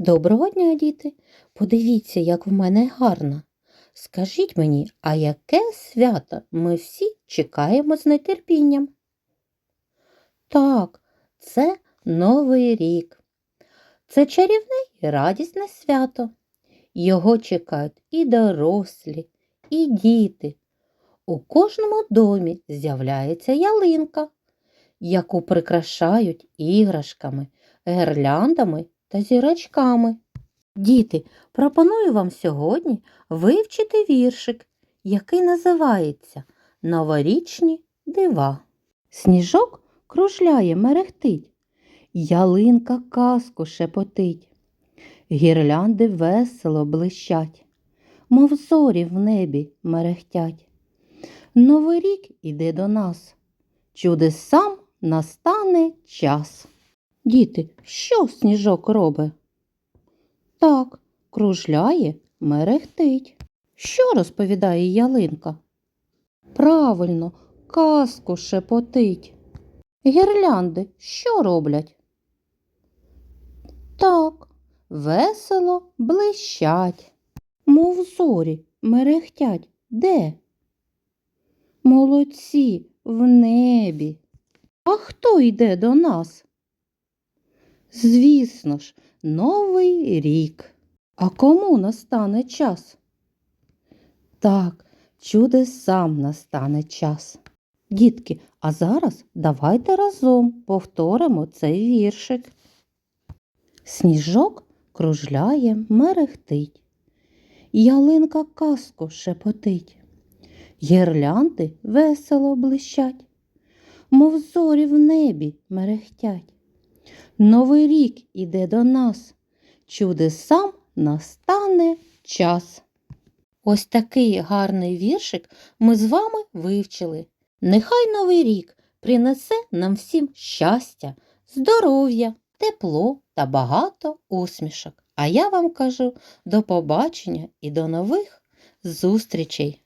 Доброго дня, діти! Подивіться, як в мене гарно. Скажіть мені, а яке свято ми всі чекаємо з нетерпінням? Так, це Новий рік. Це чарівне і радісне свято. Його чекають і дорослі, і діти. У кожному домі з'являється ялинка, яку прикрашають іграшками, гірляндами та зірочками. Діти, пропоную вам сьогодні вивчити віршик, який називається Новорічні дива. Сніжок кружляє, мерехтить, ялинка казку шепотить, гірлянди весело блищать, мов зорі в небі мерехтять. Новий рік іде до нас, чудесам настане час. Діти, що сніжок робить? Так, кружляє, мерехтить. Що розповідає ялинка? Правильно, казку шепотить. Гірлянди що роблять? Так, весело блищать, мов зорі мерехтять. Де? Молодці в небі. А хто йде до нас? Звісно ж, Новий рік. А кому настане час? Так, чудесам настане час. Дітки, а зараз давайте разом повторимо цей віршик. Сніжок кружляє, мерехтить, ялинка казку шепотить, гірлянди весело блищать, мов зорі в небі мерехтять. Новий рік іде до нас, чудесам настане час. Ось такий гарний віршик ми з вами вивчили. Нехай новий рік принесе нам всім щастя, здоров'я, тепло та багато усмішок. А я вам кажу до побачення і до нових зустрічей!